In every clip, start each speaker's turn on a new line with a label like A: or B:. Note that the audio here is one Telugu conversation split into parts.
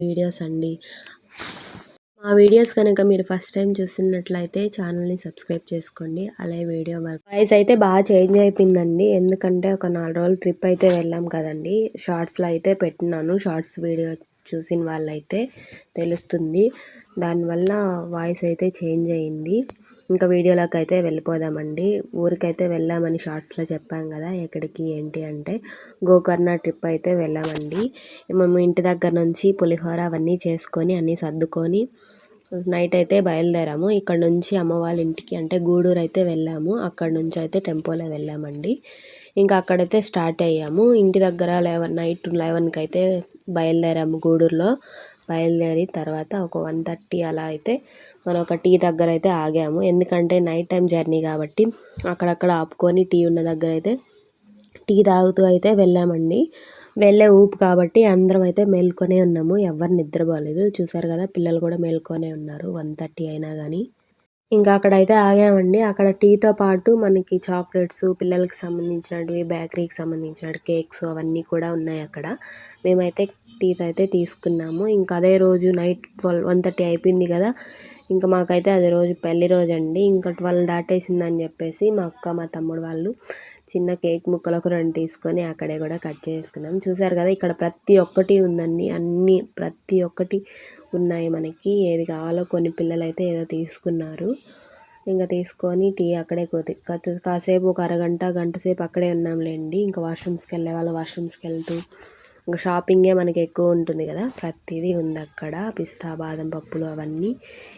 A: వీడియోస్ అండి. మా వీడియోస్ కనుక మీరు ఫస్ట్ టైం చూస్తున్నట్లయితే ఛానల్ని సబ్స్క్రైబ్ చేసుకోండి. అలాగే వీడియో వాయిస్ అయితే బాగా చేంజ్ అయిపోయిందండి. ఎందుకంటే ఒక నాలుగు రోజులు ట్రిప్ అయితే వెళ్ళాం కదండి. షార్ట్స్లో అయితే పెట్టినాను. షార్ట్స్ వీడియో చూసిన వాళ్ళైతే తెలుస్తుంది. దానివల్ల వాయిస్ అయితే చేంజ్ అయింది. ఇంకా వీడియోలోకి అయితే వెళ్ళిపోదామండి. ఊరికైతే వెళ్ళామని షార్ట్స్లో చెప్పాం కదా ఎక్కడికి ఏంటి అంటే గోకర్ణ ట్రిప్ అయితే వెళ్ళామండి. మేము ఇంటి దగ్గర నుంచి పులిహోర అవన్నీ చేసుకొని అన్నీ సర్దుకొని నైట్ అయితే బయలుదేరాము. ఇక్కడ నుంచి అమ్మ వాళ్ళ ఇంటికి అంటే గూడూరు అయితే వెళ్ళాము. అక్కడ నుంచి అయితే టెంపోలో వెళ్ళామండి. ఇంకా అక్కడైతే స్టార్ట్ అయ్యాము. ఇంటి దగ్గర లెవెన్ నైట్ లెవెన్కి అయితే బయలుదేరాము గూడూరులో. బయలుదేరి తర్వాత ఒక వన్ థర్టీ అలా అయితే మనం ఒక టీ దగ్గర అయితే ఆగాము. ఎందుకంటే నైట్ టైం జర్నీ కాబట్టి అక్కడక్కడ ఆపుకొని టీ ఉన్న దగ్గర అయితే టీ తాగుతూ అయితే వెళ్ళామండి. వెళ్ళే ఊపు కాబట్టి అందరం అయితే మేల్కొనే ఉన్నాము. ఎవరు నిద్రపోలేదు చూసారు కదా పిల్లలు కూడా మేల్కొనే ఉన్నారు. వన్ థర్టీ అయినా కానీ ఇంకా అక్కడైతే ఆగామండి. అక్కడ టీతో పాటు మనకి చాక్లెట్స్ పిల్లలకి సంబంధించినవి బేకరీకి సంబంధించిన కేక్స్ అవన్నీ కూడా ఉన్నాయి అక్కడ. మేమైతే టీ అయితే తీసుకున్నాము. ఇంకా అదే రోజు నైట్ ట్వెల్వ్ వన్ థర్టీ అయిపోయింది కదా. ఇంకా మాకైతే అది రోజు పెళ్ళి రోజు అండి ఇంకా ట్వెల్వ్ దాటేసిందని చెప్పేసి మా అక్క మా తమ్ముడు వాళ్ళు చిన్న కేక్ ముక్కలు ఒక రెండు తీసుకొని అక్కడే కూడా కట్ చేసుకున్నాం. చూసారు కదా ఇక్కడ ప్రతి ఒక్కటి ఉందండి. అన్ని ప్రతి ఒక్కటి ఉన్నాయి మనకి. ఏది కావాలో కొన్ని పిల్లలు అయితే ఏదో తీసుకున్నారు. ఇంకా తీసుకొని టీ అక్కడే కొద్ది కాసేపు ఒక అరగంట గంట సేపు అక్కడే ఉన్నాంలేండి. ఇంకా వాష్రూమ్స్కి వెళ్ళే వాళ్ళు వాష్రూమ్స్కి వెళ్తూ ఇంకా షాపింగే మనకి ఎక్కువ ఉంటుంది కదా. ప్రతిదీ ఉంది అక్కడ. పిస్తా బాదం పప్పులు అవన్నీ.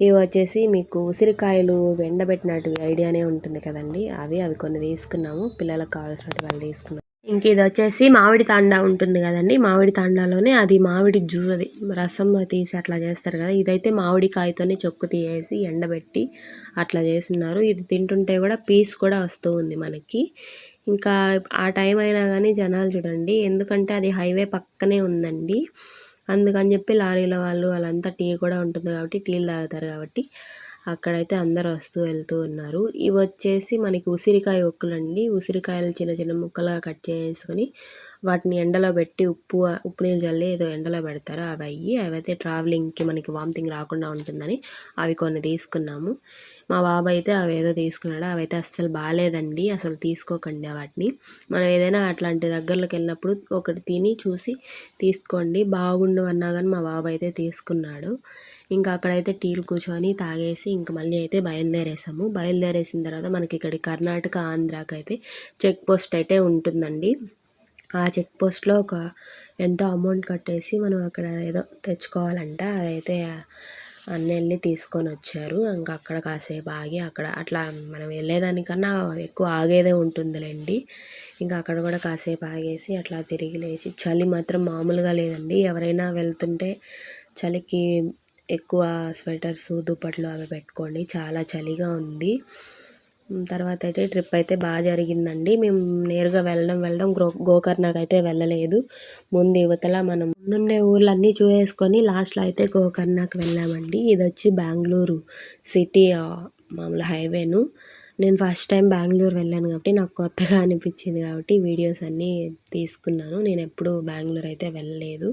A: ఇవి వచ్చేసి మీకు ఉసిరికాయలు ఎండబెట్టినట్టు ఐడియానే ఉంటుంది కదండి. అవి అవి కొన్ని తీసుకున్నాము. పిల్లలకు కావాల్సినట్టు వాళ్ళు తీసుకున్నాము ఇంక ఇది వచ్చేసి మామిడి తాండా ఉంటుంది కదండి. మామిడి తాండాలోనే అది మామిడి జ్యూస్ అది రసం తీసి అట్లా చేస్తారు కదా. ఇదైతే మామిడికాయతోనే చొక్కు తీసేసి ఎండబెట్టి అట్లా చేస్తున్నారు. ఇది తింటుంటే కూడా పీస్ కూడా వస్తూ ఉంది మనకి. ఇంకా ఆ టైం అయినా కానీ జనాలు చూడండి. ఎందుకంటే అది హైవే పక్కనే ఉందండి. అందుకని చెప్పి లారీల వాళ్ళు వాళ్ళంతా టీ కూడా ఉంటుంది కాబట్టి టీలు తాగుతారు కాబట్టి అక్కడైతే అందరు వస్తూ వెళ్తూ ఉన్నారు. ఇవి వచ్చేసి మనకి ఉసిరికాయ ఒక్కులండి. ఉసిరికాయలు చిన్న చిన్న ముక్కలుగా కట్ చేసుకొని వాటిని ఎండలో పెట్టి ఉప్పు ఉప్పు నీళ్ళు చల్లి ఏదో ఎండలో పెడతారు అవి అయ్యి అవైతే ట్రావెలింగ్కి మనకి వామిటింగ్ రాకుండా ఉంటుందని అవి కొన్ని తీసుకున్నాము. మా బాబు అయితే అవి ఏదో తీసుకున్నాడు. అవైతే అస్సలు బాగాలేదండి అసలు తీసుకోకండి వాటిని. మనం ఏదైనా అట్లాంటి దగ్గరలోకి వెళ్ళినప్పుడు ఒకటి తిని చూసి తీసుకోండి. బాగుండవన్నా కానీ మా బాబు అయితే తీసుకున్నాడు. ఇంకా అక్కడైతే టీలు కూర్చొని తాగేసి ఇంక మళ్ళీ అయితే బయలుదేరేసాము. బయలుదేరేసిన తర్వాత మనకి ఇక్కడ కర్ణాటక ఆంధ్రాకి అయితే చెక్ పోస్ట్ అయితే ఉంటుందండి. ఆ చెక్ పోస్ట్లో ఒక ఎంతో అమౌంట్ కట్టేసి మనం అక్కడ ఏదో తెచ్చుకోవాలంట. అదైతే అన్న వెళ్ళి తీసుకొని వచ్చారు. ఇంకా అక్కడ కాసేపు ఆగి అక్కడ అట్లా మనం వెళ్ళేదానికన్నా ఎక్కువ ఆగేదే ఉంటుందిలేండి. ఇంకా అక్కడ కూడా కాసేపు ఆగేసి అట్లా తిరిగి లేచి చలి మాత్రం మామూలుగా లేదండి. ఎవరైనా వెళ్తుంటే చలికి ఎక్కువ స్వెటర్స్ దుప్పట్లు అవి పెట్టుకోండి. చాలా చలిగా ఉంది. తర్వాత అయితే ట్రిప్ అయితే బాగా జరిగిందండి. మేము నేరుగా వెళ్ళడం వెళ్ళడం గో గోకర్ణకు అయితే వెళ్ళలేదు. ముందు యువతల మనం ముందుండే ఊర్లన్నీ చూసేసుకొని లాస్ట్లో అయితే గోకర్ణకు వెళ్ళామండి. ఇది వచ్చి బెంగళూరు సిటీ మామూలు హైవేను. నేను ఫస్ట్ టైం బెంగళూరు వెళ్ళాను కాబట్టి నాకు కొత్తగా అనిపించింది కాబట్టి వీడియోస్ అన్నీ తీసుకున్నాను. నేను ఎప్పుడు బెంగళూరు అయితే వెళ్ళలేదు.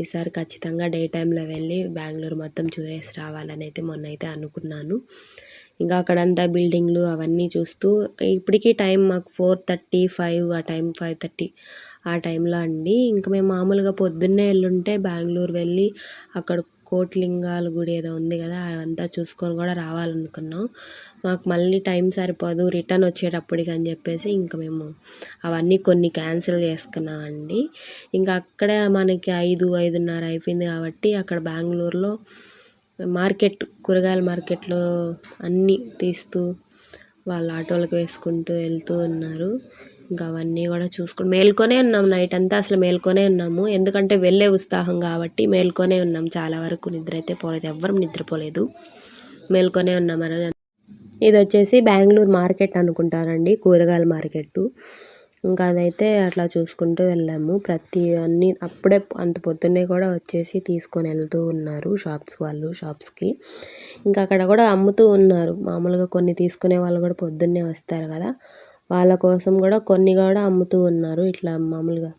A: ఈసారి ఖచ్చితంగా డే టైంలో వెళ్ళి బెంగళూరు మొత్తం చూసేసి రావాలని అయితే మొన్న అయితే అనుకున్నాను. ఇంకా అక్కడంతా బిల్డింగ్లు అవన్నీ చూస్తూ ఇప్పటికీ టైం మాకు ఫోర్ థర్టీ ఫైవ్ ఆ టైం ఫైవ్ థర్టీ ఆ టైంలో అండి. ఇంకా మేము మామూలుగా పొద్దున్నే వెళ్ళుంటే బెంగళూరు వెళ్ళి అక్కడ కోట్లింగాల గుడి ఏదో ఉంది కదా అవంతా చూసుకొని కూడా రావాలనుకున్నాం. మాకు మళ్ళీ టైం సరిపోదు రిటర్న్ వచ్చేటప్పటికి అని చెప్పేసి ఇంకా మేము అవన్నీ కొన్ని క్యాన్సిల్ చేసుకున్నామండి. ఇంకా అక్కడ మనకి ఐదు ఐదున్నర అయిపోయింది కాబట్టి అక్కడ బెంగళూరులో మార్కెట్ కూరగాయల మార్కెట్లో అన్నీ తీస్తూ వాళ్ళ ఆటోలకు వేసుకుంటూ వెళ్తూ ఉన్నారు. ఇంకా అవన్నీ కూడా చూసుకుని మేల్కొనే ఉన్నాం. నైట్ అంతా అసలు మేల్కొనే ఉన్నాము. ఎందుకంటే వెళ్ళే ఉత్సాహం కాబట్టి మేల్కొనే ఉన్నాం. చాలా వరకు నిద్ర అయితే పోలేదు. ఎవ్వరం నిద్రపోలేదు. మేల్కొనే ఉన్నాం. ఆ ఇది వచ్చేసి బెంగళూరు మార్కెట్ అనుకుంటారండి. కూరగాయల మార్కెట్ ఇంకా అదైతే అట్లా చూసుకుంటూ వెళ్ళాము. ప్రతి అన్ని అప్పుడే అంత పొద్దున్నే కూడా వచ్చేసి తీసుకొని వెళ్తూ ఉన్నారు షాప్స్ వాళ్ళు షాప్స్కి. ఇంకా అక్కడ కూడా అమ్ముతూ ఉన్నారు. మామూలుగా కొన్ని తీసుకునే వాళ్ళు కూడా పొద్దున్నే వస్తారు కదా. వాళ్ళ కోసం కూడా కొన్ని కూడా అమ్ముతూ ఉన్నారు. ఇట్లా మామూలుగా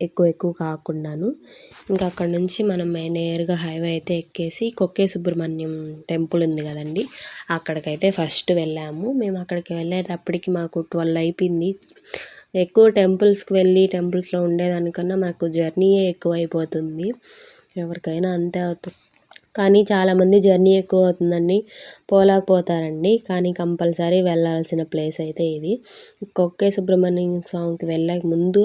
A: ఎక్కువ ఎక్కువ కాకుండాను. ఇంకా అక్కడ నుంచి మనం నేరుగా హైవే అయితే ఎక్కేసి కొక్కే సుబ్రహ్మణ్యం టెంపుల్ ఉంది కదండి. అక్కడికైతే ఫస్ట్ వెళ్ళాము. మేము అక్కడికి వెళ్ళేటప్పటికి మాకు ట్వెల్వ్ అయిపోయింది. ఎక్కువ టెంపుల్స్కి వెళ్ళి టెంపుల్స్లో ఉండేదానికన్నా మాకు జర్నీయే ఎక్కువ అయిపోతుంది ఎవరికైనా అంతే అవుతుంది. కానీ చాలామంది జర్నీ ఎక్కువ అవుతుందండి పోలేకపోతారండి కానీ కంపల్సరీ వెళ్ళాల్సిన ప్లేస్ అయితే ఇది. కొక్కే సుబ్రహ్మణ్యం స్వామికి వెళ్ళక ముందు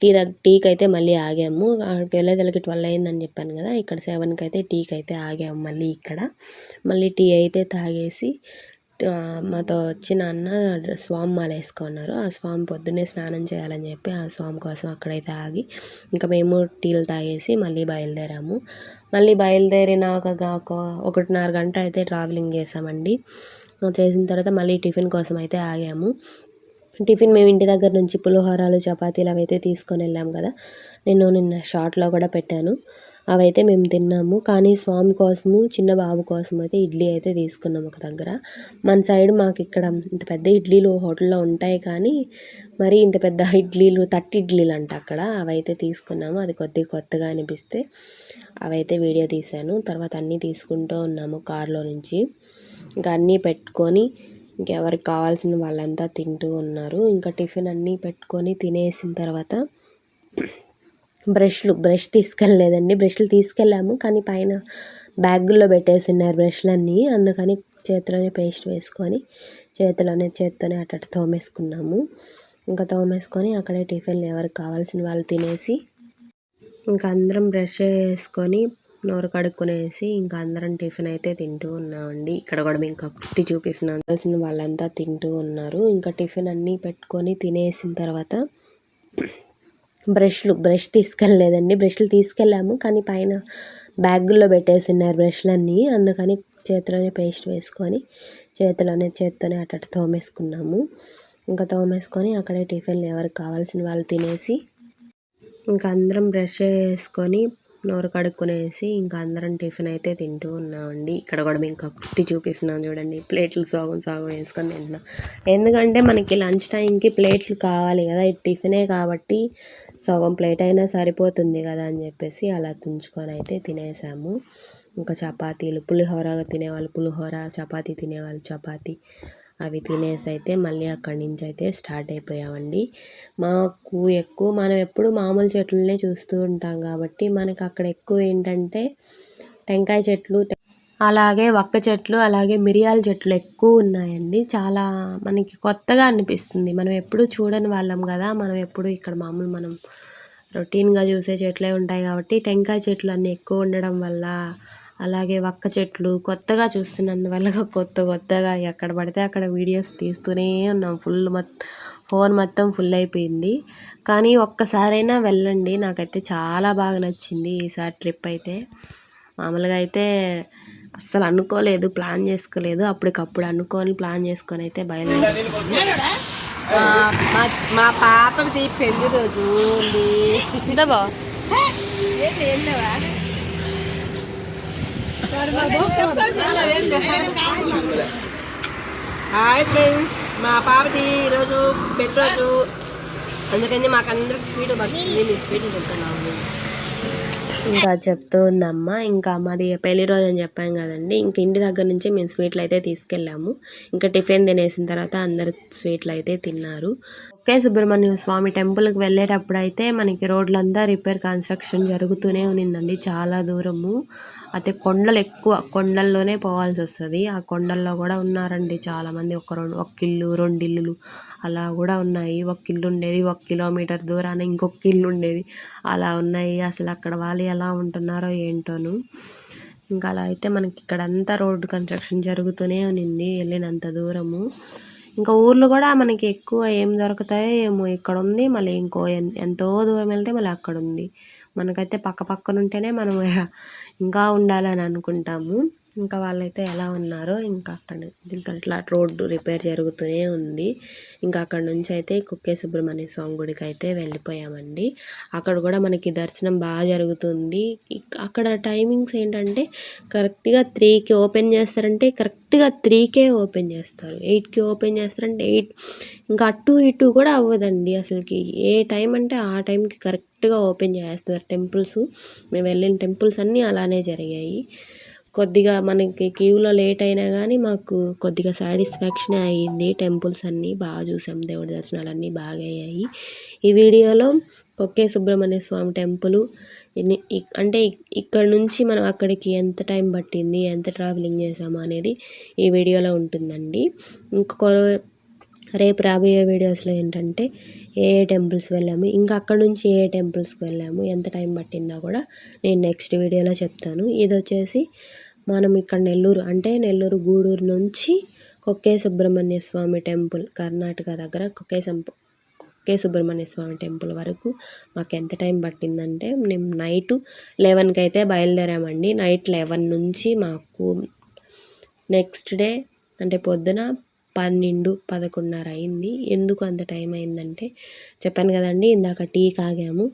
A: టీ దగ్గర టీకి అయితే మళ్ళీ ఆగాము. అక్కడికి వెళ్ళేదలకి ట్వెల్వ్ అయిందని చెప్పాను కదా. ఇక్కడ సెవెన్కి అయితే టీకి అయితే ఆగాము మళ్ళీ ఇక్కడ. మళ్ళీ టీ అయితే తాగేసి మాతో వచ్చిన అన్న స్వామి మాల వేసుకున్నారు. ఆ స్వామి పొద్దున్నే స్నానం చేయాలని చెప్పి ఆ స్వామి కోసం అక్కడైతే ఆగి ఇంకా మేము టీలు తాగేసి మళ్ళీ బయలుదేరాము. మళ్ళీ బయలుదేరిన ఒక ఒకటిన్నర గంట అయితే ట్రావెలింగ్ చేసామండి చేసిన తర్వాత మళ్ళీ టిఫిన్ కోసం అయితే ఆగాము. టిఫిన్ మేము ఇంటి దగ్గర నుంచి పులిహోరాలు చపాతీలు అవి అయితే తీసుకొని వెళ్ళాము కదా. నేను నిన్న షార్ట్లో కూడా పెట్టాను. అవైతే మేము తిన్నాము. కానీ స్వామి కోసము చిన్న బాబు కోసం అయితే ఇడ్లీ అయితే తీసుకున్నాం ఒక దగ్గర. మన సైడ్ మాకు ఇక్కడ ఇంత పెద్ద ఇడ్లీలు హోటల్లో ఉంటాయి కానీ మరి ఇంత పెద్ద ఇడ్లీలు తట్టి ఇడ్లీలు అంట అక్కడ. అవైతే తీసుకున్నాము. అది కొద్దిగా కొత్తగా అనిపిస్తే అవైతే వీడియో తీశాను. తర్వాత అన్నీ తీసుకుంటూ ఉన్నాము కార్లో నుంచి. ఇంకా అన్నీ పెట్టుకొని ఇంకెవరికి కావాల్సిన వాళ్ళంతా తింటూ ఉన్నారు. ఇంకా టిఫిన్ అన్నీ పెట్టుకొని తినేసిన తర్వాత బ్రష్లు బ్రష్ తీసుకెళ్ళలేదండి. బ్రష్లు తీసుకెళ్ళాము. కానీ పైన బ్యాగుల్లో పెట్టేసిన్నారు బ్రష్లన్నీ. అందుకని చేతిలోనే పేస్ట్ వేసుకొని చేతిలోనే చేత్తోనే అట్ట తోమేసుకున్నాము. ఇంకా తోమేసుకొని అక్కడే టిఫిన్లు ఎవరికి కావాల్సిన వాళ్ళు తినేసి ఇంకా అందరం బ్రష్ వేసుకొని నోరు కడుక్కునేసి ఇంకా అందరం టిఫిన్ అయితే తింటూ ఉన్నామండి. ఇక్కడ కూడా మేము కృతి చూపిస్తున్నాం కావాల్సిన వాళ్ళంతా తింటూ ఉన్నారు. ఇంకా టిఫిన్ అన్నీ పెట్టుకొని తినేసిన తర్వాత బ్రష్లు బ్రష్ తీసుకెళ్ళలేదండి. బ్రష్లు తీసుకెళ్ళాము. కానీ పైన బ్యాగుల్లో పెట్టేసిన్నారు బ్రష్లన్నీ. అందుకని చేతిలోనే పేస్ట్ వేసుకొని చేతిలోనే చేత్తోనే అట్ట తోమేసుకున్నాము. ఇంకా తోమేసుకొని అక్కడే టిఫిన్లు ఎవరికి కావాల్సిన వాళ్ళు తినేసి ఇంకా అందరం బ్రష్ వేసుకొని నోరు కడుక్కునేసి ఇంకా అందరం టిఫిన్ అయితే తింటూ ఉన్నామండి. ఇక్కడ కూడా మేము కక్కుర్తి చూపిస్తున్నాం చూడండి. ప్లేట్లు సగం సగం వేసుకొని తింటున్నాం. ఎందుకంటే మనకి లంచ్ టైంకి ప్లేట్లు కావాలి కదా. టిఫినే కాబట్టి సగం ప్లేట్ అయినా సరిపోతుంది కదా అని చెప్పేసి అలా తుంచుకొని అయితే తినేసాము. ఇంకా చపాతీలు పులిహోర తినేవాళ్ళు పులిహోర చపాతీ తినేవాళ్ళు చపాతీ. అవి తినేసి అయితే మళ్ళీ అక్కడి నుంచి అయితే స్టార్ట్ అయిపోయామండి. మాకు ఎక్కువ మనం ఎప్పుడు మామూలు చెట్లనే చూస్తూ ఉంటాం కాబట్టి మనకు అక్కడ ఎక్కువ ఏంటంటే టెంకాయ చెట్లు అలాగే వక్క చెట్లు అలాగే మిరియాల చెట్లు ఎక్కువ ఉన్నాయండి. చాలా మనకి కొత్తగా అనిపిస్తుంది. మనం ఎప్పుడు చూడని వాళ్ళం కదా మనం ఎప్పుడు ఇక్కడ మామూలు మనం రొటీన్గా చూసే చెట్లే ఉంటాయి కాబట్టి టెంకాయ చెట్లు అన్నీ ఎక్కువ ఉండడం వల్ల అలాగే వక్క చెట్లు కొత్తగా చూస్తున్నందువల్ల కొత్త కొత్తగా ఎక్కడ పడితే అక్కడ వీడియోస్ తీస్తూనే ఉన్నాం. ఫుల్ మొత్తం ఫోన్ మొత్తం ఫుల్ అయిపోయింది. కానీ ఒక్కసారైనా వెళ్ళండి. నాకైతే చాలా బాగా నచ్చింది ఈసారి ట్రిప్ అయితే. మామూలుగా అయితే అస్సలు అనుకోలేదు ప్లాన్ చేసుకోలేదు. అప్పటికప్పుడు అనుకొని ప్లాన్ చేసుకొని అయితే బయలుదేరి
B: మా పాపది పెళ్ళి రోజు హాయ్ ఫ్రెండ్స్ మా పాపది ఈరోజు పెళ్ళి అందుకని మాకందరికి స్వీట్ వస్తుంది మీ స్వీట్ చెప్తున్నాము.
A: ఇంకా చెప్తూ ఉందమ్మ ఇంకా మాది పెళ్ళి రోజు అని చెప్పాం కదండి. ఇంక ఇంటి దగ్గర నుంచి మేము స్వీట్లు అయితే తీసుకెళ్ళాము. ఇంకా టిఫిన్ తినేసిన తర్వాత అందరు స్వీట్లు అయితే తిన్నారు. ఒకే సుబ్రహ్మణ్య స్వామి టెంపుల్కి వెళ్ళేటప్పుడు అయితే మనకి రోడ్లంతా రిపేర్ కన్స్ట్రక్షన్ జరుగుతూనే ఉన్నిందండి. చాలా దూరము. అయితే కొండలు ఎక్కువ కొండల్లోనే పోవాల్సి వస్తుంది. ఆ కొండల్లో కూడా ఉన్నారండి చాలామంది. ఒక రెండు ఒక ఇల్లు రెండు ఇల్లులు అలా కూడా ఉన్నాయి. ఒక ఇల్లు ఉండేది ఒక కిలోమీటర్ దూరాన ఇంకొక ఇల్లు ఉండేది. అలా ఉన్నాయి. అసలు అక్కడ వాళ్ళు ఎలా ఉంటున్నారో ఏంటోను. ఇంకా అలా అయితే మనకి ఇక్కడంతా రోడ్డు కన్స్ట్రక్షన్ జరుగుతూనే ఉన్నింది. వెళ్ళినంత దూరము. ఇంకా ఊర్లు కూడా మనకి ఎక్కువ ఏం దొరుకుతాయో ఏమో ఇక్కడ ఉంది మళ్ళీ ఇంకో ఎంతో దూరం వెళ్తే మళ్ళీ అక్కడ ఉంది మనకైతే పక్క పక్కన ఉంటేనే మనం ఇంకా ఉండాలని అనుకుంటాము. ఇంకా వాళ్ళైతే ఎలా ఉన్నారో ఇంకా అక్కడ ఇంకా అట్లా రోడ్డు రిపేర్ జరుగుతూనే ఉంది. ఇంకా అక్కడ నుంచి అయితే కుక్కే సుబ్రహ్మణ్య స్వామి గుడికి అయితే వెళ్ళిపోయామండి. అక్కడ కూడా మనకి దర్శనం బాగా జరుగుతుంది. అక్కడ టైమింగ్స్ ఏంటంటే కరెక్ట్గా త్రీకి ఓపెన్ చేస్తారంటే కరెక్ట్గా త్రీకే ఓపెన్ చేస్తారు. ఎయిట్కి ఓపెన్ చేస్తారంటే ఎయిట్ ఇంకా అటు ఇటు కూడా అవ్వదండి అసలుకి. ఏ టైం అంటే ఆ టైంకి కరెక్ట్గా ఓపెన్ చేస్తున్నారు టెంపుల్స్. మేము వెళ్ళిన టెంపుల్స్ అన్నీ అలానే జరిగాయి. కొద్దిగా మనకి క్యూలో లేట్ అయినా కానీ మాకు కొద్దిగా సాటిస్ఫాక్షనే అయ్యింది. టెంపుల్స్ అన్నీ బాగా చూసాం. దేవుడి దర్శనాలు అన్నీ బాగా అయ్యాయి. ఈ వీడియోలో కొక్కే సుబ్రహ్మణ్య స్వామి టెంపుల్ అంటే ఇక్కడ నుంచి మనం అక్కడికి ఎంత టైం పట్టింది ఎంత ట్రావెలింగ్ చేసాము అనేది ఈ వీడియోలో ఉంటుందండి. ఇంకొక రేపు రాబోయే వీడియోస్లో ఏంటంటే ఏ ఏ టెంపుల్స్ వెళ్ళాము ఇంకా అక్కడ నుంచి ఏ టెంపుల్స్కి వెళ్ళాము ఎంత టైం పట్టిందో కూడా నేను నెక్స్ట్ వీడియోలో చెప్తాను. ఇది వచ్చేసి మనం ఇక్కడ నెల్లూరు అంటే నెల్లూరు గూడూరు నుంచి కొక్కే సుబ్రహ్మణ్య స్వామి టెంపుల్ కర్ణాటక దగ్గర కొక్కే సంప కొక్కే సుబ్రహ్మణ్య స్వామి టెంపుల్ వరకు మాకు ఎంత టైం పట్టిందంటే మేము నైట్ లెవెన్కి అయితే బయలుదేరామండి. నైట్ లెవెన్ నుంచి మాకు నెక్స్ట్ డే అంటే పొద్దున పన్నెండు పదకొండున్నర అయింది. ఎందుకు అంత టైం అయిందంటే చెప్పాను కదండి ఇందాక టీ కాగాము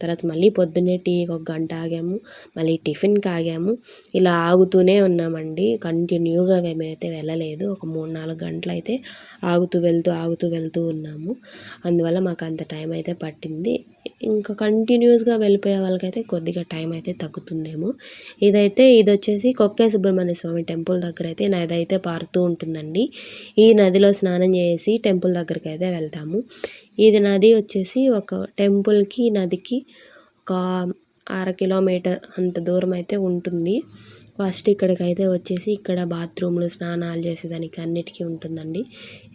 A: తర్వాత మళ్ళీ పొద్దున్నే టీ ఒక గంట ఆగాము మళ్ళీ టిఫిన్ కాగాము ఇలా ఆగుతూనే ఉన్నామండి. కంటిన్యూగా మేమైతే వెళ్ళలేదు. ఒక మూడు నాలుగు గంటలు అయితే ఆగుతూ వెళ్తూ ఆగుతూ వెళ్తూ ఉన్నాము. అందువల్ల మాకు అంత టైం అయితే పట్టింది. ఇంకా కంటిన్యూస్గా వెళ్ళిపోయే వాళ్ళకైతే కొద్దిగా టైం అయితే తగ్గుతుందేమో. ఇదైతే ఇది వచ్చేసి కొక్కే సుబ్రహ్మణ్య స్వామి టెంపుల్ దగ్గర అయితే నది అయితే పారుతూ ఉంటుందండి. ఈ నదిలో స్నానం చేసి టెంపుల్ దగ్గరికి అయితే వెళ్తాము. ఇది నది వచ్చేసి ఒక టెంపుల్కి నదికి ఒక అర కిలోమీటర్ అంత దూరం అయితే ఉంటుంది. ఫస్ట్ ఇక్కడికైతే వచ్చేసి ఇక్కడ బాత్రూమ్లు స్నానాలు చేసేదానికి అన్నిటికీ ఉంటుందండి.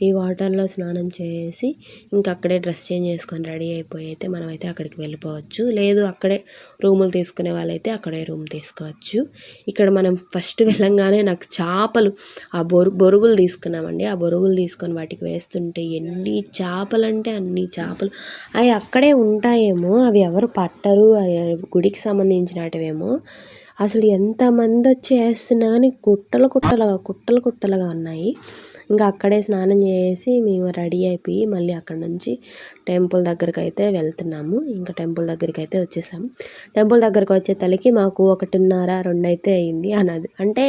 A: ఈ వాటర్లో స్నానం చేసి ఇంకా అక్కడే డ్రెస్ చేంజ్ చేసుకొని రెడీ అయిపోయి అయితే మనమైతే అక్కడికి వెళ్ళిపోవచ్చు. లేదు అక్కడే రూములు తీసుకునే వాళ్ళైతే అక్కడే రూమ్ తీసుకోవచ్చు. ఇక్కడ మనం ఫస్ట్ వెళ్ళంగానే నాకు చేపలు ఆ బొరు బొరుగులు తీసుకున్నామండి. ఆ బొరుగులు తీసుకొని వాటికి వేస్తుంటే ఎన్ని చేపలు అంటే అన్ని చేపలు. అవి అక్కడే ఉంటాయేమో అవి ఎవరు పట్టరు అవి గుడికి సంబంధించినటివేమో. అసలు ఎంతమంది వచ్చి వేస్తున్నా కానీ కుట్టలు కుట్టలుగా కుట్టలు కుట్టలుగా ఉన్నాయి. ఇంకా అక్కడే స్నానం చేసి మేము రెడీ అయిపోయి మళ్ళీ అక్కడ నుంచి టెంపుల్ దగ్గరికి అయితే వెళ్తున్నాము. ఇంకా టెంపుల్ దగ్గరికి అయితే వచ్చేసాము. టెంపుల్ దగ్గరికి వచ్చే తలకి మాకు ఒకటిన్నర రెండు అయితే అయింది అన్నది. అంటే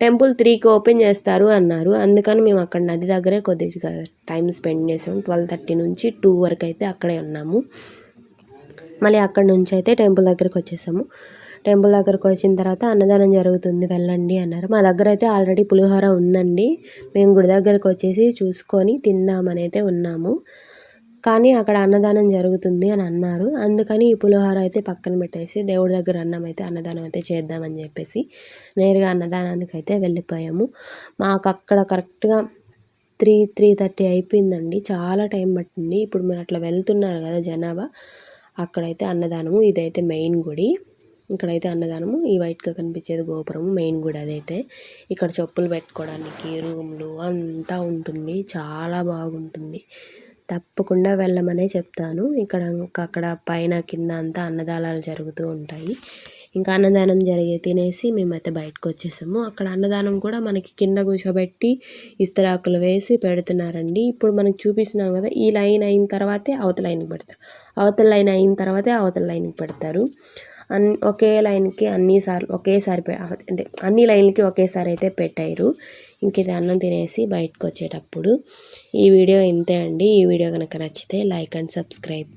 A: టెంపుల్ త్రీకి ఓపెన్ చేస్తారు అన్నారు. అందుకని మేము అక్కడ నది దగ్గరే కొద్దిగా టైం స్పెండ్ చేసాము. ట్వెల్వ్ థర్టీ నుంచి టూ వరకు అయితే అక్కడే ఉన్నాము. మళ్ళీ అక్కడ నుంచి అయితే టెంపుల్ దగ్గరికి వచ్చేసాము. టెంపుల్ దగ్గరకు వచ్చిన తర్వాత అన్నదానం జరుగుతుంది వెళ్ళండి అన్నారు. మా దగ్గర అయితే ఆల్రెడీ పులిహోర ఉందండి. మేము గుడి దగ్గరకు వచ్చేసి చూసుకొని తిందామని అయితే ఉన్నాము. కానీ అక్కడ అన్నదానం జరుగుతుంది అని అన్నారు. అందుకని ఈ పులిహోర అయితే పక్కన పెట్టేసి దేవుడి దగ్గర అన్నం అయితే అన్నదానం అయితే చేద్దామని చెప్పేసి నేరుగా అన్నదానానికి అయితే వెళ్ళిపోయాము. మాకు అక్కడ కరెక్ట్గా త్రీ త్రీ థర్టీ అయిపోయిందండి. చాలా టైం పట్టింది. ఇప్పుడు మీరు అట్లా వెళ్తున్నారు కదా జనాభా అక్కడైతే అన్నదానము ఇదైతే మెయిన్ గుడి. ఇక్కడైతే అన్నదానము ఈ వైట్గా కనిపించేది గోపురము మెయిన్ గుడి అదైతే. ఇక్కడ చెప్పులు పెట్టుకోవడానికి రూమ్లు అంతా ఉంటుంది. చాలా బాగుంటుంది. తప్పకుండా వెళ్ళమనే చెప్తాను. ఇక్కడ ఇంకా అక్కడ పైన కింద అంతా అన్నదానాలు జరుగుతూ ఉంటాయి. ఇంకా అన్నదానం జరిగే తినేసి మేమైతే బయటకు వచ్చేసాము. అక్కడ అన్నదానం కూడా మనకి కింద కూర్చోబెట్టి ఇస్తరాకులు వేసి పెడుతున్నారండి. ఇప్పుడు మనకి చూపిస్తున్నాం కదా ఈ లైన్ అయిన తర్వాతే అవతల లైన్కి పెడతారు. అవతల లైన్ అయిన తర్వాతే అవతల లైన్కి పెడతారు. అన్ ఒకే లైన్కి అన్ని సార్లు ఒకేసారి అంటే అన్ని లైన్లకి ఒకేసారి అయితే పెట్టారు ఇంక ఇది అన్నం తినేసి బయటకు వచ్చేటప్పుడు ఈ వీడియో ఇంతే అండి. ఈ వీడియో కనుక నచ్చితే లైక్ అండ్ సబ్స్క్రైబ్.